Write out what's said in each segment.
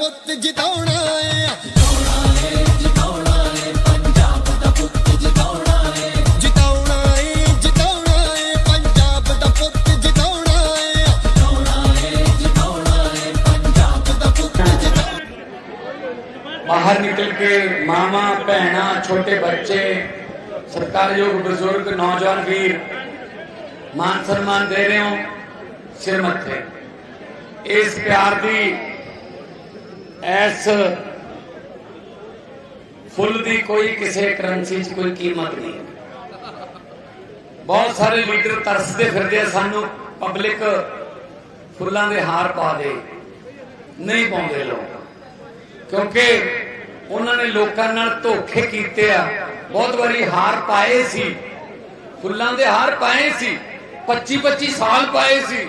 ਪੁੱਤ ਜਿਤਾਉਣਾ ਏ ਜਿਤਾਉਣਾ ਏ ਜਿਤਾਉਣਾ ਏ ਪੰਜਾਬ ਦਾ ਪੁੱਤ ਜਿਤਾਉਣਾ ਏ ਬਾਹਰ ਨਿਕਲ ਕੇ ਮਾਮਾ ਭੈਣਾ ਛੋਟੇ ਬੱਚੇ ਸਤਿਕਾਰਯੋਗ ਬਜ਼ੁਰਗ ਨੌਜਵਾਨ ਵੀਰ ਮਾਨ ਸਨਮਾਨ ਦੇ ਰਹੇ ਹੋ ਸਿਰ ਮੱਥੇ ਇਸ ਪਿਆਰ ਦੀ ਐਸ ਫੁੱਲ ਦੀ ਕੋਈ ਕਿਸੇ ਕਰੰਸੀ 'ਚ ਕੋਈ ਕੀਮਤ ਨਹੀਂ ਬਹੁਤ ਸਾਰੇ ਲੀਡਰ ਤਰਸਦੇ ਫਿਰਦੇ ਆ, ਸਾਨੂੰ ਪਬਲਿਕ ਫੁੱਲਾਂ ਦੇ ਹਾਰ ਪਾ ਦੇ, ਨਹੀਂ ਪਾਉਂਦੇ ਲੋਕ। ਕਿਉਂਕਿ ਉਹਨਾਂ ਨੇ ਲੋਕਾਂ ਨਾਲ ਧੋਖੇ ਕੀਤੇ ਆ। ਬਹੁਤ ਵਾਰੀ ਹਾਰ ਪਾਏ ਸੀ, ਫੁੱਲਾਂ ਦੇ ਹਾਰ ਪਾਏ ਸੀ 25 25 ਸਾਲ ਪਾਏ ਸੀ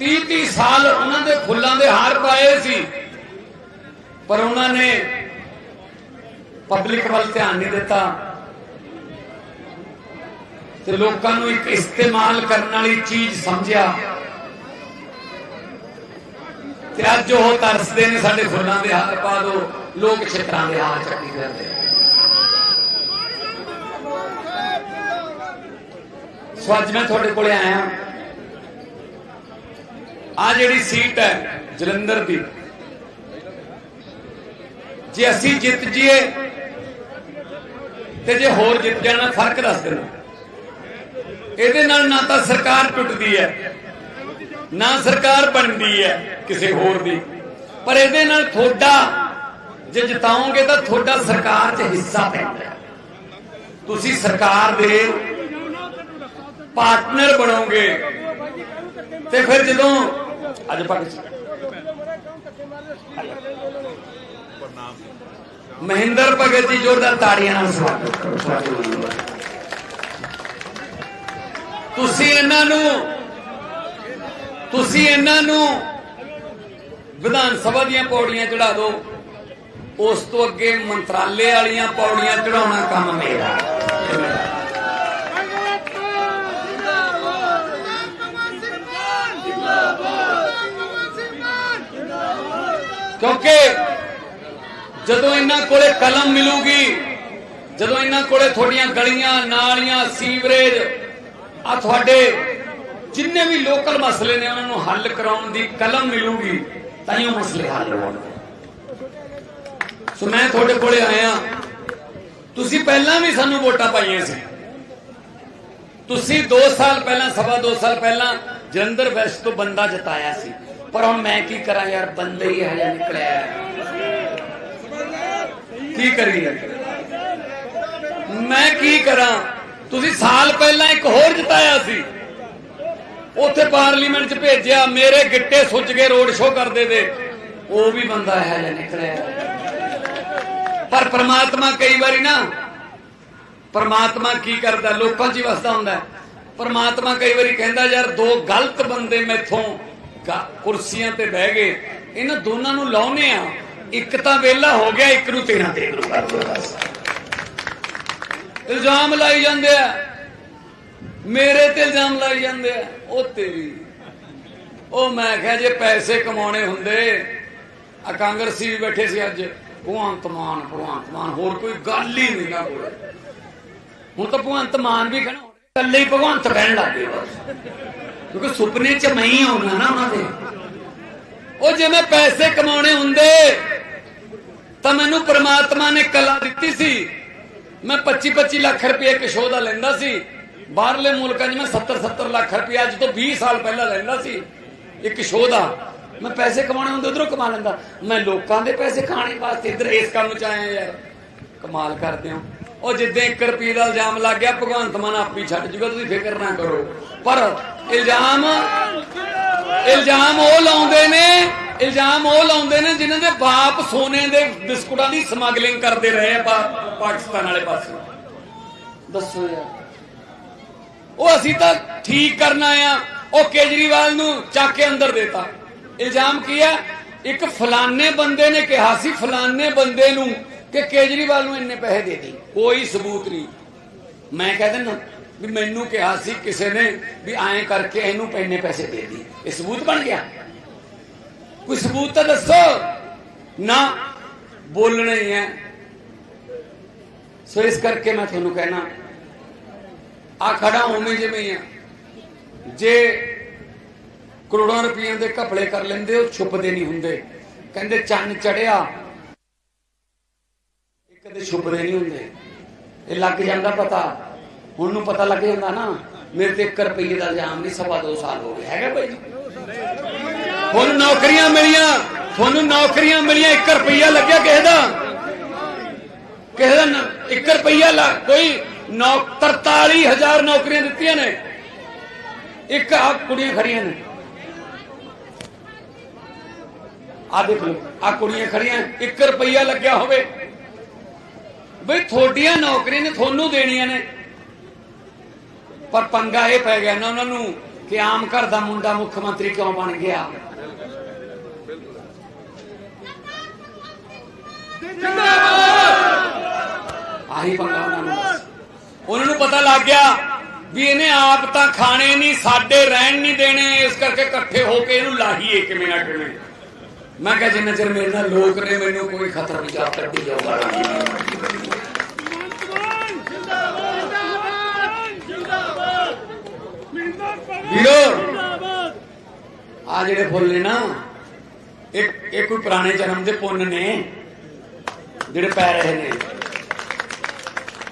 30 30 ਸਾਲ ਉਹਨਾਂ ਦੇ ਫੁੱਲਾਂ ਦੇ ਹਾਰ ਪਾਏ ਸੀ। ਪਰ ਉਹਨਾਂ ਨੇ ਪਬਲਿਕ ਵੱਲ ਧਿਆਨ ਨਹੀਂ ਦਿੱਤਾ। ਤੇ ਲੋਕਾਂ ਨੂੰ ਇੱਕ ਇਸਤੇਮਾਲ ਕਰਨ ਵਾਲੀ ਚੀਜ਼ ਸਮਝਿਆ। ਤੇ ਅੱਜ ਉਹ ਤਰਸਦੇ ਨੇ ਸਾਡੇ ਫੁੱਲਾਂ ਦੇ ਹਾਰ ਪਾ ਦੋ, ਲੋਕ ਛਿੱਤਰਾਂ ਦੇ ਹਾਰ ਚੱਕੀ ਫਿਰਦੇ ਸੋ ਅੱਜ ਮੈਂ ਤੁਹਾਡੇ ਕੋਲੇ ਆਇਆ। ਆ ਜਿਹੜੀ ਸੀਟ ਹੈ ਜਲੰਧਰ ਦੀ ਜੇ ਅਸੀਂ ਜਿੱਤ ਜੀਏ ਤੇ ਜੇ ਹੋਰ ਜਿੱਤ ਜਾਣਾ, ਫ਼ਰਕ ਦੱਸ ਦੇਣਾ। ਇਹਦੇ ਨਾਲ ਨਾ ਤਾਂ ਸਰਕਾਰ ਟੁੱਟਦੀ ਹੈ, ਨਾ ਸਰਕਾਰ ਬਣਦੀ ਹੈ ਕਿਸੇ ਹੋਰ ਦੀ। ਪਰ ਇਹਦੇ ਨਾਲ ਤੁਹਾਡਾ, ਜੇ ਜਿਤਾਓਗੇ ਤਾਂ ਤੁਹਾਡਾ ਸਰਕਾਰ 'ਚ ਹਿੱਸਾ ਪੈਂਦਾ ਤੁਸੀਂ ਸਰਕਾਰ ਦੇ ਪਾਰਟਨਰ ਬਣੋਗੇ ਤੇ ਫਿਰ ਜਦੋਂ, ਅੱਜ ਭਗਤ ਮਹਿੰਦਰ ਭਗਤ ਜੀ ਜੋਰਦਾਰ ਤਾੜੀਆਂ ਨਾਲ ਸਵਾਗਤ ਤੁਸੀਂ ਇਹਨਾਂ ਨੂੰ, ਤੁਸੀਂ ਇਹਨਾਂ ਨੂੰ ਵਿਧਾਨ ਸਭਾ ਦੀਆਂ ਪੌੜੀਆਂ ਚੜਾ ਦਿਓ ਉਸ ਤੋਂ ਅੱਗੇ ਮੰਤਰਾਲੇ ਵਾਲੀਆਂ ਪੌੜੀਆਂ ਚੜਾਉਣਾ ਕੰਮ ਮੇਰਾ। ਕਿਉਂਕਿ ਜਦੋਂ ਇਹਨਾਂ ਕੋਲੇ ਕਲਮ ਮਿਲੂਗੀ, ਜਦੋਂ ਇਹਨਾਂ ਕੋਲੇ ਤੁਹਾਡੀਆਂ ਗਲੀਆਂ, ਨਾਲੀਆਂ, ਸੀਵਰੇਜ ਆ ਤੁਹਾਡੇ ਜਿੰਨੇ ਵੀ ਲੋਕਲ ਮਸਲੇ ਨੇ, ਉਹਨਾਂ ਨੂੰ ਹੱਲ ਕਰਾਉਣ ਦੀ ਕਲਮ ਮਿਲੂਗੀ, ਤਾਂ ਹੀ ਉਹ ਮਸਲੇ ਹੱਲ ਹੋਣਗੇ। ਸੋ ਮੈਂ ਤੁਹਾਡੇ ਕੋਲੇ ਆਇਆ। ਤੁਸੀਂ ਪਹਿਲਾਂ ਵੀ ਸਾਨੂੰ ਵੋਟਾਂ ਪਾਈਆਂ ਸੀ। ਤੁਸੀਂ 2 ਸਾਲ ਪਹਿਲਾਂ, ਸਵਾ 2 ਸਾਲ ਪਹਿਲਾਂ ਜਲੰਧਰ ਵੈਸਟ ਤੋਂ ਬੰਦਾ ਜਿਤਾਇਆ ਸੀ। ਪਰ ਹੁਣ ਮੈਂ ਕੀ ਕਰਾਂ ਯਾਰ, ਬੰਦੇ ਹੀ ਹਜੇ ਨਿਕਲਿਆ। ਕੀ ਕਰੀਏ? ਮੈਂ ਕੀ ਕਰਾਂ? ਤੁਸੀਂ ਸਾਲ ਪਹਿਲਾਂ ਇੱਕ ਹੋਰ ਜਿਤਾਇਆ ਸੀ। ਉੱਥੇ ਪਾਰਲੀਮੈਂਟ 'ਚ ਭੇਜਿਆ, ਮੇਰੇ ਗਿੱਟੇ ਸੁੱਜ ਕੇ ਰੋਡ ਸ਼ੋਅ ਕਰਦੇ ਤੇ ਉਹ ਵੀ ਬੰਦਾ ਹੈ ਜਿਹਾ ਨਿਕਲਿਆ। ਪਰ ਪ੍ਰਮਾਤਮਾ ਕਈ ਵਾਰੀ ਨਾ, ਪਰਮਾਤਮਾ ਕੀ ਕਰਦਾ? ਲੋਕਾਂ 'ਚ ਹੀ ਵਸਦਾ ਹੁੰਦਾ ਪਰਮਾਤਮਾ ਕਈ ਵਾਰੀ ਕਹਿੰਦਾ, ਯਾਰ, ਦੋ ਗਲਤ ਬੰਦੇ ਮੈਥੋਂ ਕੁਰਸੀਆਂ ਤੇ ਬਹਿ ਗਏ। ਇਹਨਾਂ ਦੋਨਾਂ ਨੂੰ ਲਾਉਨੇ ਆ। ਇੱਕ ਤਾਂ ਵਿਹਲਾ ਹੋ ਗਿਆ, ਇੱਕ ਨੂੰ ਤੇਰਾ ਤੇ ਗੁਰੂ ਕਰ ਦਿਓ ਬਸ। ਇਲਜ਼ਾਮ ਲਾਈ ਜਾਂਦੇ ਆ। ਮੇਰੇ ਤੇ ਇਲਜ਼ਾਮ ਲਾਈ ਜਾਂਦੇ ਆ, ਉਹ ਤੇਰੀ। ਉਹ ਮੈਂ ਕਿਹਾ, ਜੇ ਪੈਸੇ ਕਮਾਉਣੇ ਹੁੰਦੇ, ਆ ਕਾਂਗਰਸੀ ਵੀ ਬੈਠੇ ਸੀ ਅੱਜ ਭਗਵੰਤ ਮਾਨ ਭਗਵੰਤ ਮਾਨ, ਹੋਰ ਕੋਈ ਗੱਲ ਹੀ ਨਹੀਂ ਨਾ ਕੋਲ ਹੁਣ ਤਾਂ ਭਗਵੰਤ ਮਾਨ ਵੀ ਕਹਿਣਾ ਇਕੱਲੇ ਹੀ ਭਗਵੰਤ ਕਹਿਣ ਲੱਗ ਗਏ ਕਿਉਂਕਿ ਸੁਪਨੇ 'ਚ ਮੈਂ ਹੀ ਆਉਣਾ ਨਾ ਉਹਨਾਂ ਦੇ। ਉਹ ਜੇ ਮੈਂ ਪੈਸੇ ਕਮਾਉਣੇ ਹੁੰਦੇ ਤਾਂ ਮੈਨੂੰ ਪ੍ਰਮਾਤਮਾ ਨੇ ਕਲਾ ਦਿੱਤੀ ਸੀ। ਮੈਂ 25 25 ਲੱਖ ਰੁਪਏ ਇੱਕ ਦਾ ਲੈਂਦਾ ਸੀ। ਬਾਹਰਲੇ ਮੁਲਕਾਂ 'ਚ ਮੈਂ 70 70 ਲੱਖ ਰੁਪਏ ਅੱਜ ਤੋਂ 20 ਸਾਲ ਪਹਿਲਾਂ ਲੈਂਦਾ ਸੀ। ਇੱਕ ਸ਼ੋਅ ਦਾ। ਮੈਂ ਪੈਸੇ ਕਮਾਉਣੇ ਹੁੰਦੇ ਉਧਰੋਂ ਕਮਾ ਲੈਂਦਾ। ਮੈਂ ਲੋਕਾਂ ਦੇ ਪੈਸੇ ਖਾਣੇ ਵਾਸਤੇ ਇੱਧਰ ਇਸ ਕੰਮ 'ਚ ਆਇਆ ਯਾਰ। ਕਮਾਲ ਕਰਦੇ ਹੋ। ਉਹ ਜਿੱਦਾਂ 1 ਰੁਪਏ ਦਾ ਇਲਜ਼ਾਮ ਲੱਗ ਗਿਆ, ਭਗਵੰਤ ਮਾਨ ਆਪੀ ਛੱਡ ਜੂਗਾ, ਤੁਸੀਂ ਫਿਕਰ ਨਾ ਕਰੋ। ਪਰ ਇਲਜ਼ਾਮ ਇਲਜ਼ਾਮ ਉਹ ਲਾਉਂਦੇ ਨੇ ਇਲਜ਼ਾਮ ਉਹ ਲਾਉਂਦੇ ਨੇ ਜਿਨ੍ਹਾਂ ਦੇ ਬਾਪ ਸੋਨੇ ਦੇ ਬਿਸਕੁਟਾਂ ਦੀ ਸਮਗਲਿੰਗ ਕਰਦੇ ਰਹੇ ਆ ਪਾਕਿਸਤਾਨ ਵਾਲੇ ਪਾਸੇ। ਦੱਸੋ ਯਾਰ। ਉਹ ਅਸੀਂ ਤਾਂ ਠੀਕ ਕਰਨ ਆਏ ਆ। ਉਹ ਕੇਜਰੀਵਾਲ ਨੂੰ ਚੱਕ ਕੇ ਅੰਦਰ ਦੇਤਾ। ਇਲਜ਼ਾਮ ਕੀ ਹੈ ਇੱਕ ਫਲਾਨੇ ਬੰਦੇ ਨੇ ਕਿਹਾ ਸੀ ਫਲਾਨੇ ਬੰਦੇ ਨੂੰ ਕਿ ਕੇਜਰੀਵਾਲ ਨੂੰ ਇੰਨੇ ਪੈਸੇ ਦੇ ਦੇ। ਕੋਈ ਸਬੂਤ ਨਹੀਂ। ਮੈਂ ਕਹਿ ਦਿੰਦਾ ਵੀ ਮੈਨੂੰ ਕਿਹਾ ਸੀ ਕਿਸੇ ਨੇ ਵੀ ਐਂ ਕਰਕੇ ਇਹਨੂੰ ਇੰਨੇ ਪੈਸੇ ਦੇ ਦੀ। ਇਹ ਸਬੂਤ ਬਣ ਗਿਆ? ਕੋਈ ਸਬੂਤ ਤਾਂ ਦੱਸੋ। ਨਾ, ਬੋਲਣਾ ਹੀ ਹੈ ਸੋ ਇਸ ਕਰਕੇ ਮੈਂ ਤੁਹਾਨੂੰ ਕਹਿਣਾ ਆ ਖੜਾ ਉਵੇਂ ਜਿਵੇਂ ਹੀ ਆ। ਜੇ ਕਰੋੜਾਂ ਰੁਪਈਆਂ ਦੇ ਘਪਲੇ ਕਰ ਲੈਂਦੇ, ਉਹ ਛੁਪਦੇ ਨਹੀਂ ਹੁੰਦੇ। ਕਹਿੰਦੇ ਚੰਨ ਚੜਿਆ ਇਹ ਕਦੇ ਛੁਪਦੇ ਨਹੀਂ ਹੁੰਦੇ। ਇਹ ਲੱਗ ਜਾਂਦਾ ਪਤਾ। ਹੁਣ ਨੂੰ ਪਤਾ ਲੱਗ ਜਾਂਦਾ ਨਾ, ਮੇਰੇ ਤੇ 1 ਰੁਪਈਏ ਦਾ ਇਲਜ਼ਾਮ ਨਹੀਂ, ਸਵਾ ਦੋ ਸਾਲ ਹੋ ਗਏ। ਹੈਗਾ ਭਾਈ ਤੁਹਾਨੂੰ ਨੌਕਰੀਆਂ ਮਿਲੀਆਂ ਤੁਹਾਨੂੰ ਨੌਕਰੀਆਂ ਮਿਲੀਆਂ 1 ਰੁਪਈਆ ਲੱਗਿਆ ਕਿਸੇ ਦਾ? ਕਿਸੇ ਦਾ 1 ਰੁਪਈਆ ਲਾ, ਕੋਈ 43000 ਨੌਕਰੀਆਂ ਦਿੱਤੀਆਂ ਨੇ। ਇੱਕ ਆ ਕੁੜੀਆਂ ਖੜੀਆਂ ਨੇ। ਆ ਦੇਖ ਲਓ ਆ ਕੁੜੀਆਂ ਖੜੀਆਂ 1 ਰੁਪਈਆ ਲੱਗਿਆ ਹੋਵੇ। ਬਈ ਤੁਹਾਡੀਆਂ ਨੌਕਰੀਆਂ ਨੇ ਤੁਹਾਨੂੰ ਦੇਣੀਆਂ ਨੇ। ਪਰ ਪੰਗਾ ਇਹ ਪੈ ਗਿਆ ਨਾ ਉਹਨਾਂ ਨੂੰ ਕਿ ਆਮ ਘਰ ਦਾ ਮੁੰਡਾ ਮੁੱਖ ਮੰਤਰੀ ਕਿਉਂ ਬਣ ਗਿਆ? ਆਹੀ ਪੰਗਾ ਉਹਨਾਂ ਨੂੰ ਬਸ। ਉਹਨਾਂ ਨੂੰ ਪਤਾ ਲੱਗ ਗਿਆ ਵੀ ਇਹਨੇ ਆਪ ਤਾਂ ਖਾਣੇ ਨਹੀਂ ਸਾਡੇ ਰਹਿਣ ਨਹੀਂ ਦੇਣੇ ਇਸ ਕਰਕੇ ਇਕੱਠੇ ਹੋ ਕੇ ਇਹਨੂੰ ਲਾਹੀਏ ਕਿਵੇਂ ਨਾ ਕਿਵੇਂ। ਮੈਂ ਕਿਹਾ ਜਿੰਨਾ ਚਿਰ ਮੇਰੇ ਨਾਲ ਲੋਕ ਨੇ ਮੈਨੂੰ ਕੋਈ ਖਤਰਾ ਨਹੀਂ ਜਾ ਕੱਢੀ ਜਾਊਗਾ ਵੀਰੋ ਆ ਜਿਹੜੇ ਫੁੱਲ ਨੇ ਨਾ ਇਹ ਇਹ ਕੋਈ ਪੁਰਾਣੇ ਜਨਮ ਦੇ ਪੁੰਨ ਨੇ। ਜਿਹੜੇ ਪੈ ਰਹੇ ਨੇ।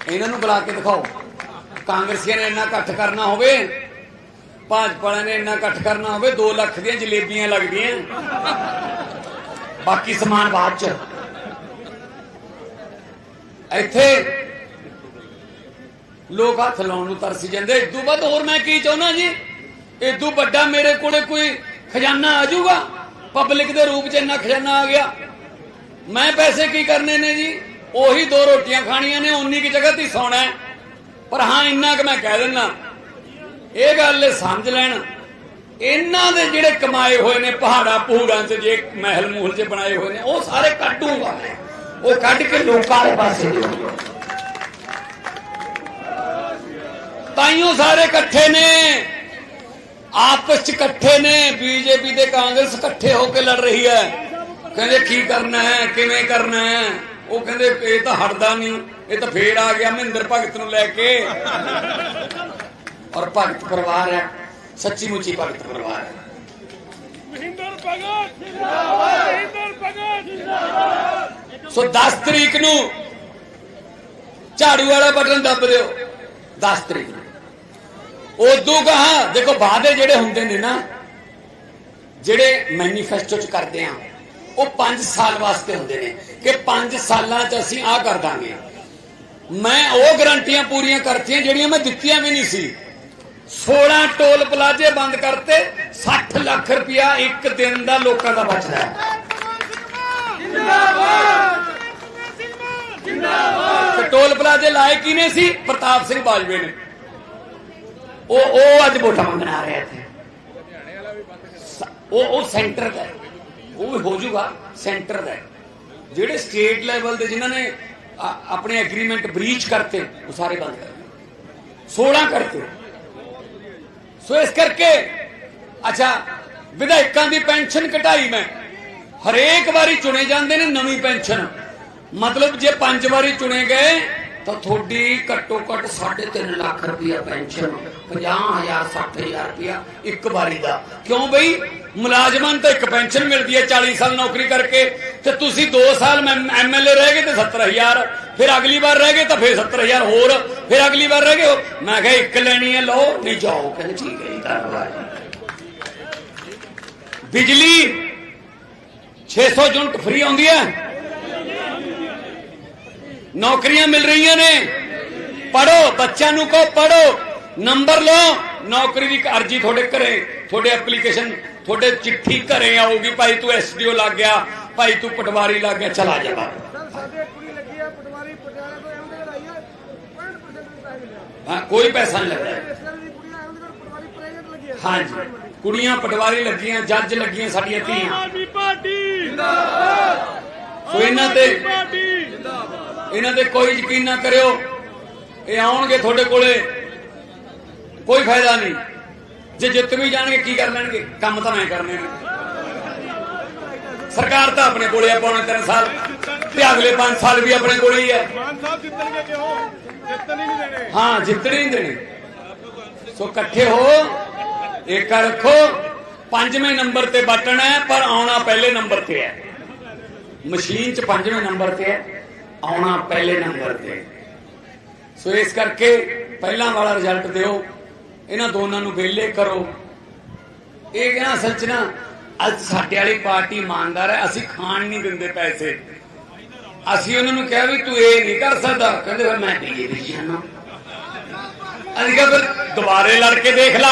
ਇਹਨਾਂ ਨੂੰ ਬੁਲਾ ਕੇ ਦਿਖਾਓ। ਕਾਂਗਰਸੀਆਂ ਨੇ ਇੰਨਾ ਇਕੱਠ ਕਰਨਾ ਹੋਵੇ ਭਾਜਪਾ ਵਾਲਿਆਂ ਨੇ ਇੰਨਾ ਇਕੱਠ ਕਰਨਾ ਹੋਵੇ 2 ਲੱਖ ਦੀਆਂ ਜਲੇਬੀਆਂ ਲੱਗਦੀਆਂ। ਬਾਕੀ ਸਮਾਨ ਬਾਅਦ ਚ। ਇੱਥੇ ਲੋਕ ਹੱਥ ਲਾਉਣ ਨੂੰ ਤਰਸੀ ਜਾਂਦੇ। ਇਦੋਂ ਵੱਧ ਹੋਰ ਮੈਂ ਕੀ ਚਾਹੁੰਦਾ ਜੀ? ਇਦੋਂ ਵੱਡਾ ਮੇਰੇ ਕੋਲੇ ਕੋਈ ਖਜ਼ਾਨਾ ਆ ਜਾਊਗਾ? ਪਬਲਿਕ ਦੇ ਰੂਪ ਚ ਇੰਨਾ ਖਜ਼ਾਨਾ ਆ ਗਿਆ। ਮੈਂ ਪੈਸੇ ਕੀ ਕਰਨੇ ਨੇ ਜੀ? ਉਹੀ ਦੋ ਰੋਟੀਆਂ ਖਾਣੀਆਂ ਨੇ, ਉਨੀ ਕੀ ਜਗ੍ਹਾ ਤੇ ਸੌਣਾ ਪਰ ਹਾਂ, ਇੰਨਾ ਕਿ ਮੈਂ ਕਹਿ ਦਿੰਦਾ। ਇਹ ਗੱਲ ਸਮਝ ਲੈਣ। ਇਹਨਾਂ ਦੇ ਜਿਹੜੇ ਕਮਾਏ ਹੋਏ ਨੇ, ਪਹਾੜਾਂ ਪਹੂੜਾਂ 'ਚ ਜੇ ਮਹਿਲ ਮੂਹਲ 'ਚ ਬਣਾਏ ਹੋਏ ਨੇ, ਉਹ ਸਾਰੇ ਕੱਢੂਗਾ ਉਹ ਕੱਢ ਕੇ ਲੋਕਾਂ ਦੇ ਪਾਸੇ ਦੇਊਗਾ ਤਾਈਓ ਸਾਰੇ ਇਕੱਠੇ ਨੇ। ਆਪਸ ਚ ਇਕੱਠੇ ਨੇ। ਬੀਜੇਪੀ ਤੇ ਕਾਂਗਰਸ ਇਕੱਠੇ ਹੋ ਕੇ ਲੜ ਰਹੀ ਹੈ। ਕਹਿੰਦੇ ਕੀ ਕਰਨਾ ਹੈ? ਕਿਵੇਂ ਕਰਨਾ ਹੈ? ਉਹ ਕਹਿੰਦੇ ਇਹ ਤਾਂ ਹਟਦਾ ਨਹੀਂ ਇਹ ਤਾਂ ਫੇਰ ਆ ਗਿਆ ਮਹਿੰਦਰ ਭਗਤ ਨੂੰ ਲੈ ਕੇ। ਔਰ ਭਗਤ ਪਰਿਵਾਰ ਹੈ। ਸੱਚੀ ਮੁੱਚੀ ਭਗਤ ਪਰਿਵਾਰ ਹੈ। ਮਹਿੰਦਰ ਭਗਤ ਜਿੰਦਾਬਾਦ। ਮਹਿੰਦਰ ਭਗਤ ਜਿੰਦਾਬਾਦ। ਸੋ 10 ਤਰੀਕ ਨੂੰ ਝਾੜੂ ਵਾਲਾ ਬਟਨ ਦੱਬ ਦਿਓ। 10 ਤਰੀਕ ਨੂੰ। ਉਦੋਂ ਕਹਾ ਦੇਖੋ ਵਾਅਦੇ ਜਿਹੜੇ ਹੁੰਦੇ ਨੇ ਨਾ ਜਿਹੜੇ ਮੈਨੀਫੈਸਟੋ ਚ ਕਰਦੇ ਆ ਉਹ 5 ਸਾਲ ਵਾਸਤੇ ਹੁੰਦੇ ਨੇ ਕਿ 5 ਸਾਲਾਂ ਚ ਅਸੀਂ ਆਹ ਕਰ ਦਾਂਗੇ। ਮੈਂ ਉਹ ਗਰੰਟੀਆਂ ਪੂਰੀਆਂ ਕਰਤੀਆਂ ਜਿਹੜੀਆਂ ਮੈਂ ਦਿੱਤੀਆਂ ਵੀ ਨਹੀਂ ਸੀ। 16 ਟੋਲ ਪਲਾਜ਼ੇ ਬੰਦ ਕਰਤੇ 60 ਲੱਖ ਰੁਪਇਆ ਇੱਕ ਦਿਨ ਦਾ ਲੋਕਾਂ ਦਾ ਬਚਦਾ ਹੈ। ਤੇ ਟੋਲ ਪਲਾਜ਼ੇ ਲਾਏ ਕਿਨੇ ਸੀ, ਪ੍ਰਤਾਪ ਸਿੰਘ ਬਾਜਵੇ ਨੇ। ਉਹ ਉਹ ਅੱਜ ਵੋਟਾਂ ਮੰਗਣ ਆ ਰਿਹਾ ਇੱਥੇ। ਉਹ ਉਹ ਸੈਂਟਰ ਦਾ ਉਹ ਵੀ ਹੋ ਜਾਊਗਾ ਸੈਂਟਰ ਦਾ ਜਿਹੜੇ ਸਟੇਟ ਲੈਵਲ ਦੇ ਜਿਨ੍ਹਾਂ ਨੇ ਆਪਣੇ ਐਗਰੀਮੈਂਟ ਬ੍ਰੀਚ ਕਰਤੇ, ਉਹ ਸਾਰੇ ਬੰਦ ਕਰ 16 ਕਰਤੇ। ਸੋ ਇਸ ਕਰਕੇ, ਅੱਛਾ, ਵਿਧਾਇਕਾਂ ਦੀ ਪੈਨਸ਼ਨ ਘਟਾਈ ਮੈਂ। ਹਰੇਕ ਵਾਰੀ ਚੁਣੇ ਜਾਂਦੇ ਨੇ ਨਵੀਂ ਪੈਨਸ਼ਨ। ਮਤਲਬ ਜੇ ਪੰਜ ਵਾਰੀ ਚੁਣੇ ਗਏ, ਤਾਂ ਤੁਹਾਡੀ ਘੱਟੋ ਘੱਟ 3.5 ਲੱਖ ਰੁਪਇਆ ਪੈਨਸ਼ਨ 50000 60000 ਰੁਪਇਆ ਇੱਕ ਵਾਰੀ ਦਾ। ਕਿਉਂ ਬਈ? ਮੁਲਾਜ਼ਮਾਂ ਨੂੰ ਤਾਂ ਇੱਕ ਪੈਨਸ਼ਨ ਮਿਲਦੀ ਹੈ 40 ਸਾਲ ਨੌਕਰੀ ਕਰਕੇ। ਤੇ ਤੁਸੀਂ 2 ਸਾਲ ਐਮਐਲਏ ਰਹਿ ਗਏ ਤੇ 70000 ਫਿਰ ਅਗਲੀ ਵਾਰ ਰਹਿ ਗਏ ਤਾਂ ਫਿਰ 70000 ਹੋਰ। ਫਿਰ ਅਗਲੀ ਵਾਰ ਰਹਿ ਗਏ ਮੈਂ ਕਿਹਾ ਇੱਕ ਲੈਣੀ ਹੈ, ਲਓ, ਨਹੀਂ ਜਾਓ, ਕਹਿੰਦੇ ਠੀਕ ਹੈ ਜੀ, ਧੰਨਵਾਦ ਬਿਜਲੀ 600 ਯੂਨਿਟ ਫ੍ਰੀ ਆਉਂਦੀ ਹੈ। ਨੌਕਰੀਆਂ ਮਿਲ ਰਹੀਆਂ ਨੇ। ਪੜੋ ਬੱਚਿਆਂ ਨੂੰ ਕਹੋ ਪੜੋ ਨੰਬਰ ਲਓ। ਨੌਕਰੀ ਦੀ ਅਰਜੀ ਤੁਹਾਡੇ ਘਰੇ ਤੁਹਾਡੇ ਐਪਲੀਕੇਸ਼ਨ ਤੁਹਾਡੇ ਚਿੱਠੀ ਘਰੇ ਆਊਗੀ। ਭਾਈ ਤੂੰ ਐਸਡੀਓ ਲੱਗ ਗਿਆ। ਭਾਈ ਤੂੰ ਪਟਵਾਰੀ ਲੱਗ ਗਿਆ। ਚਲਾ ਜਾ ਬਾਹਰ। ਸਾਡੇ ਕੁੜੀ ਲੱਗੀ ਆ ਪਟਵਾਰੀ ਪਟਿਆਲਾ ਤੋਂ ਇਹਦੇ ਕੋਲ ਆਈ ਹੈ 65% ਵੀ ਪੈਸੇ ਮਿਲਿਆ ਹਾਂ ਕੋਈ ਪੈਸਾ ਨਹੀਂ ਲੱਗਦਾ। ਹਾਂਜੀ। ਕੁੜੀਆਂ ਪਟਵਾਰੀ ਲੱਗੀਆਂ ਜੱਜ ਲੱਗੀਆਂ ਸਾਡੀਆਂ ਧੀਆਂ। ਆਦਮੀ ਪਾਰਟੀ। ਜਿੰਦਾਬਾਦ। ਸੋ ਇਹਨਾਂ ਤੇ ਪਾਰਟੀ। ਇਹਨਾਂ ਤੇ ਕੋਈ ਯਕੀਨ ਨਾ ਕਰਿਓ। ਇਹ ਆਉਣਗੇ ਤੁਹਾਡੇ ਕੋਲੇ। ਕੋਈ ਫਾਇਦਾ ਨਹੀਂ। ਜੇ ਜਿੱਤ ਵੀ ਜਾਣਗੇ ਕੀ ਕਰ ਲੈਣਗੇ? ਕੰਮ ਤਾਂ ਮੈਂ ਕਰਨੇ ਨੇ ਸਰਕਾਰ ਤਾਂ ਆਪਣੇ ਕੋਲੇ ਆ ਪੌਣੇ 3 ਸਾਲ। ਤੇ ਅਗਲੇ 5 ਸਾਲ ਵੀ ਆਪਣੇ ਕੋਲੇ ਹੀ ਹੈ ਮਾਨ ਸਾਹਿਬ ਜਿੱਤਣਗੇ ਕਿਉਂ? ਜਿੱਤਣ ਹੀ ਨਹੀਂ ਦੇਣੇ। ਹਾਂ ਜਿੱਤਣੇ ਹੀ ਦੇਣੇ। ਸੋ ਇਕੱਠੇ ਹੋ ਏਕਾ ਰੱਖੋ। ਪੰਜਵੇਂ ਨੰਬਰ ਤੇ ਬਟਨ ਹੈ ਪਰ ਆਉਣਾ ਪਹਿਲੇ ਨੰਬਰ ਤੇ ਹੈ। ਮਸ਼ੀਨ 'ਚ ਪੰਜਵੇਂ ਨੰਬਰ ਤੇ ਹੈ ਆਉਣਾ ਪਹਿਲੇ ਨੰਬਰ ਤੇ ਹੈ। ਸੋ ਇਸ ਕਰਕੇ ਪਹਿਲਾਂ ਵਾਲਾ ਰਿਜ਼ਲਟ ਦਿਓ। ਇਹਨਾਂ ਦੋਨਾਂ ਨੂੰ ਵਿਹਲੇ ਕਰੋ। ਇਹ ਕਹਿੰਦਾ ਅਸਲ 'ਚ ਨਾ ਅੱਜ ਸਾਡੇ ਵਾਲੀ ਪਾਰਟੀ ਇਮਾਨਦਾਰ ਹੈ ਅਸੀਂ ਖਾਣ ਨਹੀਂ ਦਿੰਦੇ ਪੈਸੇ। ਅਸੀਂ ਉਹਨਾਂ ਨੂੰ ਕਿਹਾ ਵੀ ਤੂੰ ਇਹ ਨਹੀਂ ਕਰ ਸਕਦਾ। ਕਹਿੰਦੇ ਫਿਰ ਮੈਂ ਡੀਏ ਵਿੱਚ ਜਾਣਾ। ਅਸੀਂ ਕਿਹਾ ਫਿਰ ਦੁਬਾਰੇ ਲੜ ਕੇ ਦੇਖ ਲਾ।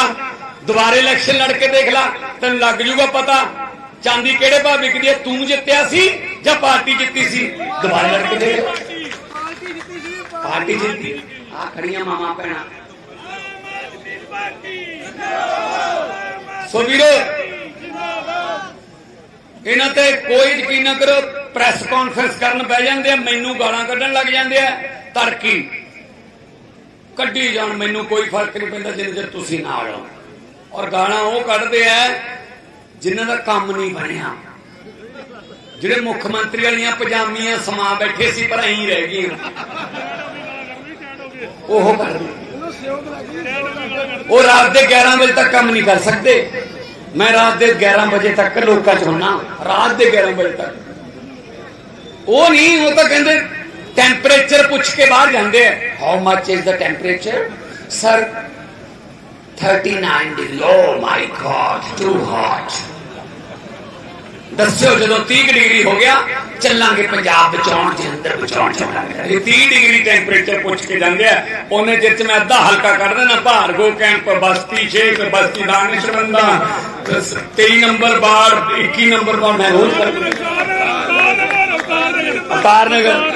ਦੁਬਾਰੇ ਇਲੈਕਸ਼ਨ ਲੜ ਕੇ ਦੇਖ ਲਾ। ਤੈਨੂੰ ਲੱਗ ਜੂਗਾ ਪਤਾ ਚਾਂਦੀ ਕਿਹੜੇ ਭਾਅ ਵਿਕਦੀ ਹੈ? ਤੂੰ ਜਿੱਤਿਆ ਸੀ ਜਾਂ ਪਾਰਟੀ ਜਿੱਤੀ ਸੀ? ਦੁਬਾਰੇ ਲੜ ਕੇ ਦੇਖ ਪਾਰਟੀ ਜਿੱਤੀ ਸੀ ਪਾਰਟੀ ਜਿੱਤੀ। ਆ ਖੜੀਆਂ ਮਾਮਾ ਭੈਣਾਂ। ਸੋ ਵੀਰੋ, ਇਹਨਾਂ ਤੇ ਕੋਈ ਯਕੀਨ ਨਾ ਕਰੋ ਪ੍ਰੈਸ ਕਾਨਫਰੰਸ ਕਰਨ ਬਹਿ ਜਾਂਦੇ ਆ, ਮੈਨੂੰ ਗਾਲਾਂ ਕੱਢਣ ਲੱਗ ਜਾਂਦੇ ਆ, ਤਰਕੀ। ਕੱਢੀ ਜਾਣ, ਮੈਨੂੰ ਕੋਈ ਫ਼ਰਕ ਨਹੀਂ ਪੈਂਦਾ ਜਿੰਨੇ ਚਿਰ ਤੁਸੀਂ ਨਾ ਹੋ ਔਰ ਗਾਲਾਂ ਉਹ ਕੱਢਦੇ ਆ ਜਿਨ੍ਹਾਂ ਦਾ ਕੰਮ ਨਹੀਂ ਬਣਿਆ। ਜਿਹੜੇ ਮੁੱਖ ਮੰਤਰੀ ਵਾਲੀਆਂ ਪਜਾਮੀਆਂ ਸਮਾ ਬੈਠੇ ਸੀ, ਪਰ ਐਂ ਰਹਿ ਗਈਆਂ। ਉਹ ਕਰ ਉਹ ਰਾਤ ਦੇ 11 ਵਜੇ ਤੱਕ ਕੰਮ ਨਹੀਂ ਕਰ ਸਕਦੇ। ਮੈਂ ਰਾਤ ਦੇ 11 ਵਜੇ ਤੱਕ ਲੋਕਾਂ 'ਚ ਹੁੰਨਾ, ਰਾਤ ਦੇ 11 ਵਜੇ ਤੱਕ। ਉਹ ਨਹੀਂ, ਉਹ ਤਾਂ ਕਹਿੰਦੇ ਟੈਂਪਰੇਚਰ ਪੁੱਛ ਕੇ ਬਾਹਰ ਜਾਂਦੇ ਆ। How much is the temperature sir 39 degree oh my God too hot ਦੱਸਿਓ ਜਦੋਂ 30 ਡਿਗਰੀ ਹੋ ਗਿਆ ਚੱਲਾਂਗੇ ਪੰਜਾਬ ਬਚਾਉਣ ਦੇ ਬਚਾਉਣ, ਚੱਲਾਂਗੇ। ਇਹ 30 ਡਿਗਰੀ ਟੈਂਪਰੇਚਰ ਪੁੱਛ ਕੇ ਜਾਂਦੇ ਆ। ਉਹਨੇ ਚਿਰ ਮੈਂ ਅੱਧਾ ਹਲਕਾ ਕੱਢ ਦੇਣਾ ਭਾਰਗੋ ਕੈਂਪ, ਬਸਤੀ ਸ਼ੇਖ ਬਸਤੀ ਦਾਨਿਸ਼ਵੰਦਾ 23 ਨੰਬਰ ਬਾੜ 21 ਨੰਬਰ ਬਾੜ, ਮੈਂ ਰੋਜ਼ ਕਰ ਅਤਾਰ ਨਗਰ।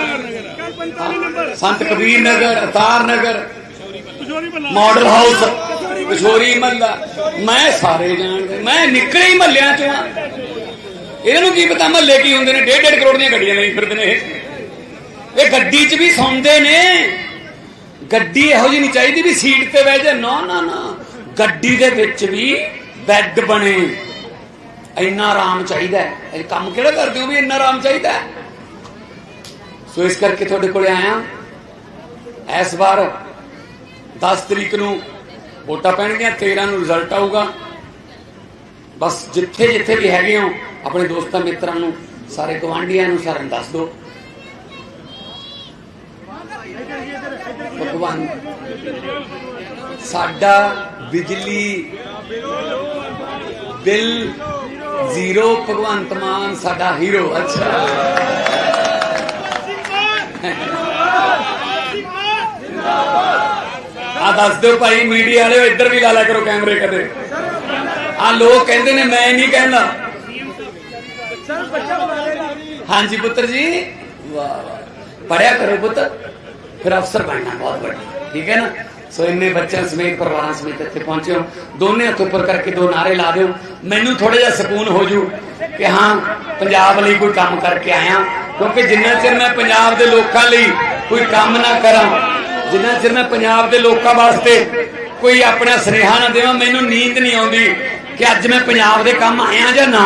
ਸੰਤ ਕਬੀਰ ਨਗਰ ਅਤਾਰ ਨਗਰ। ਮਾਡਲ ਹਾਊਸ, ਕਿਸ਼ੋਰੀ ਮੱਲਾ ਮੈਂ ਸਾਰੇ ਜਾਣਦੇ, ਮੈਂ ਨਿਕਲੇ ਹੀ ਮੱਲਿਆਂ ਚੋਂ ਇਹਨੂੰ ਕੀ ਪਤਾ ਮਹੱਲੇ ਕੀ ਹੁੰਦੇ ਨੇ ਡੇਢ ਡੇਢ ਕਰੋੜ ਦੀਆਂ ਗੱਡੀਆਂ ਲਈ ਫਿਰਦੇ ਨੇ ਇਹ। ਇਹ ਗੱਡੀ 'ਚ ਵੀ ਸੌਂਦੇ ਨੇ। ਗੱਡੀ ਇਹੋ ਜਿਹੀ ਨਹੀਂ ਚਾਹੀਦੀ ਵੀ ਸੀਟ ਤੇ ਬਹਿ ਜਾ। ਨਾ ਨਾ ਨਾ। ਗੱਡੀ ਦੇ ਵਿੱਚ ਵੀ ਬੈੱਡ ਬਣੇ। ਇੰਨਾ ਆਰਾਮ ਚਾਹੀਦਾ ਇਹ ਕੰਮ ਕਿਹੜਾ ਕਰਦੇ ਹੋ ਵੀ ਇੰਨਾ ਆਰਾਮ ਚਾਹੀਦਾ ਸੋ ਇਸ ਕਰਕੇ ਤੁਹਾਡੇ ਕੋਲੇ ਆਇਆ। ਇਸ ਵਾਰ 10 ਤਰੀਕ ਨੂੰ ਵੋਟਾਂ ਪੈਣਗੀਆਂ 13 ਨੂੰ ਰਿਜ਼ਲਟ ਆਊਗਾ। ਬਸ ਜਿੱਥੇ ਜਿੱਥੇ ਵੀ ਹੈਗੇ ਹੋ ਆਪਣੇ ਦੋਸਤਾਂ ਮਿੱਤਰਾਂ ਨੂੰ, ਸਾਰੇ ਗਵਾਂਢੀਆਂ ਨੂੰ ਸਾਰਿਆਂ ਦੱਸ ਦਿਓ। ਭਗਵਾਨ, ਸਾਡਾ ਬਿਜਲੀ ਬਿੱਲ ਜ਼ੀਰੋ, ਭਗਵੰਤ ਮਾਨ ਸਾਡਾ ਹੀਰੋ। ਅੱਛਾ। ਆ ਦੱਸ ਦਿਓ ਭਾਈ, ਮੀਡੀਆ ਵਾਲਿਓ ਇੱਧਰ ਵੀ ਲਾ ਲਿਆ ਕਰੋ ਕੈਮਰੇ ਕਦੇ। ਆ ਲੋਕ ਕਹਿੰਦੇ ਨੇ, ਮੈਂ ਨਹੀਂ ਕਹਿੰਦਾ। ਹਾਂਜੀ ਪੁੱਤਰ ਜੀ। ਵਾਹ ਵਾਹ। ਪੜਿਆ ਕਰੋ ਪੁੱਤ। ਫਿਰ ਅਫਸਰ ਬਣਨਾ ਬਹੁਤ ਵੱਡਾ। ਠੀਕ ਹੈ ਨਾ? ਸੋ ਇੰਨੇ ਬੱਚਿਆਂ ਸਮੇਤ, ਪਰਿਵਾਰਾਂ ਸਮੇਤ ਇੱਥੇ ਪਹੁੰਚੇ ਹੋ। ਦੋਨੇ ਹੱਥ ਉੱਪਰ ਕਰਕੇ ਦੋ ਨਾਰੇ ਲਾ ਦਿਓ। ਮੈਨੂੰ ਥੋੜਾ ਜਿਹਾ ਸਕੂਨ ਹੋ ਜੂ ਕਿ ਹਾਂ, ਪੰਜਾਬ ਲਈ ਕੋਈ ਕੰਮ ਕਰਕੇ ਆਇਆ। ਕਿਉਂਕਿ ਜਿੰਨਾ ਚਿਰ ਮੈਂ ਪੰਜਾਬ ਦੇ ਲੋਕਾਂ ਲਈ ਕੋਈ ਕੰਮ ਨਾ ਕਰਾਂ, ਜਿੰਨਾ ਚਿਰ ਮੈਂ ਪੰਜਾਬ ਦੇ ਲੋਕਾਂ ਵਾਸਤੇ ਕੋਈ ਆਪਣਾ ਸੁਨੇਹਾ ਨਾ ਦੇਵਾਂ, ਮੈਨੂੰ ਨੀਂਦ ਨਹੀਂ ਆਉਂਦੀ ਕਿ ਅੱਜ ਮੈਂ ਪੰਜਾਬ ਦੇ ਕੰਮ ਆਇਆ ਜਾਂ ਨਾ।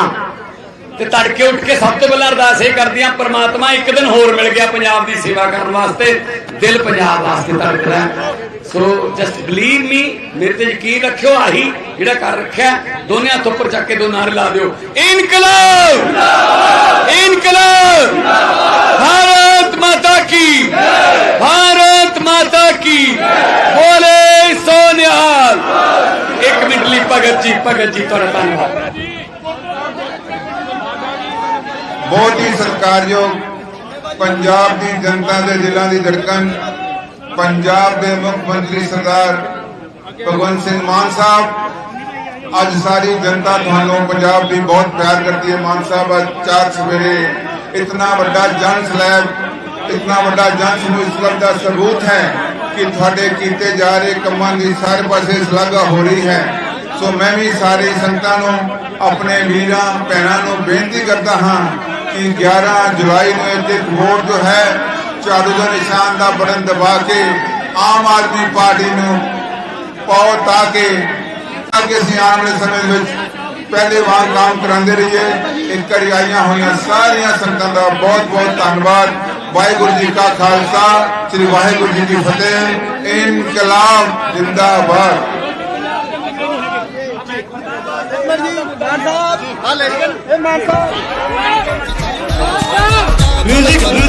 ਤੇ ਤੜਕੇ ਉੱਠ ਕੇ ਸਭ ਤੋਂ ਪਹਿਲਾਂ ਅਰਦਾਸ ਇਹ ਕਰਦੀਆਂ ਪ੍ਰਮਾਤਮਾ ਇੱਕ ਦਿਨ ਹੋਰ ਮਿਲ ਗਿਆ ਪੰਜਾਬ ਦੀ ਸੇਵਾ ਕਰਨ ਵਾਸਤੇ। ਦਿਲ ਪੰਜਾਬ ਵਾਸਤੇ ਧੜਕਦਾ ਸੋ ਜਸਟ ਬਲੀਵ ਮੀ ਮੇਰੇ ਤੇ ਯਕੀਨ ਰੱਖਿਓ, ਆਹੀ ਜਿਹੜਾ ਕਰ ਰੱਖਿਆ ਦੋਨੇ ਹੱਥ ਉੱਪਰ ਚੱਕ ਕੇ ਦੋ ਨਾਰੇ ਲਾ ਦਿਓ। ਇਨਕਲਾਬ! ਇਨਕਲਾਬ! ਭਾਰਤ ਮਾਤਾ ਕੀ ਭਾਰਤ ਮਾਤਾ ਕੀ ਬੋਲੇ ਸੋਨਿਹਾਲ! ਇੱਕ ਮਿੰਟ ਲਈ ਭਗਤ ਜੀ ਭਗਤ ਜੀ, ਤੁਹਾਡਾ ਧੰਨਵਾਦ। ਬਹੁਤ ਹੀ ਸਤਿਕਾਰਯੋਗ ਪੰਜਾਬ ਦੀ ਜਨਤਾ ਦੇ ਦਿਲਾਂ ਦੀ ਧੜਕਣ, ਪੰਜਾਬ ਦੇ ਮੁੱਖ ਮੰਤਰੀ ਸਰਦਾਰ ਭਗਵੰਤ ਸਿੰਘ ਮਾਨ ਸਾਹਿਬ, ਅੱਜ ਸਾਰੀ ਜਨਤਾ ਤੁਹਾਨੂੰ ਪੰਜਾਬ ਦੀ ਬਹੁਤ ਪਿਆਰ ਕਰਦੀ ਹੈ। ਮਾਨ ਸਾਹਿਬ, ਅੱਜ ਚਾਰ ਸਵੇਰੇ ਇਤਨਾ ਵੱਡਾ ਜਨ ਸਲੈਬ, ਇਤਨਾ ਵੱਡਾ ਜਨ ਸਮੂਹ ਇਸ ਗੱਲ ਦਾ ਸਬੂਤ ਹੈ ਕਿ ਤੁਹਾਡੇ ਕੀਤੇ ਜਾ ਰਹੇ ਕੰਮਾਂ ਦੀ ਸਾਰੇ ਪਾਸੇ ਸ਼ਲਾਘਾ ਹੋ ਰਹੀ ਹੈ। ਸੋ ਮੈਂ ਵੀ ਸਾਰੇ ਸੰਗਤਾਂ ਨੂੰ, ਆਪਣੇ ਵੀਰਾਂ, ਭੈਣਾਂ ਨੂੰ ਬੇਨਤੀ ਕਰਦਾ ਹਾਂ ਕਿ 11 ਜੁਲਾਈ ਨੂੰ ਇੱਥੇ ਇੱਕ ਵੋਟ ਜੋ ਹੈ, ਝਾੜੂ ਦੇ ਨਿਸ਼ਾਨ ਦਾ ਬਟਨ ਦਬਾ ਕੇ ਆਮ ਆਦਮੀ ਪਾਰਟੀ ਨੂੰ ਪਾਓ ਤਾਂ ਕਿ ਅੱਗੇ ਅਸੀਂ ਆਉਣ ਵਾਲੇ ਸਮੇਂ ਦੇ ਵਿੱਚ ਪਹਿਲੇ ਵਾਂਗ ਕੰਮ ਕਰਾਉਂਦੇ ਰਹੀਏ। ਇੱਕ ਘੜੀ ਆਈਆਂ ਹੋਈਆਂ ਸਾਰੀਆਂ ਸੰਗਤਾਂ ਦਾ ਬਹੁਤ ਬਹੁਤ ਧੰਨਵਾਦ। ਵਾਹਿਗੁਰੂ ਜੀ ਕਾ ਖਾਲਸਾ, ਸ੍ਰੀ ਵਾਹਿਗੁਰੂ ਜੀ ਕੀ ਫਤਿਹ। ਇਨਕਲਾਬ ਜਿੰਦਾਬਾਦ। ਇਹ ਮਾਨ ਸਾਹਿਬ। ਮਿਊਜ਼ਿਕ ਮਿਊਜ਼ਿਕ ਲਾ ਦੇ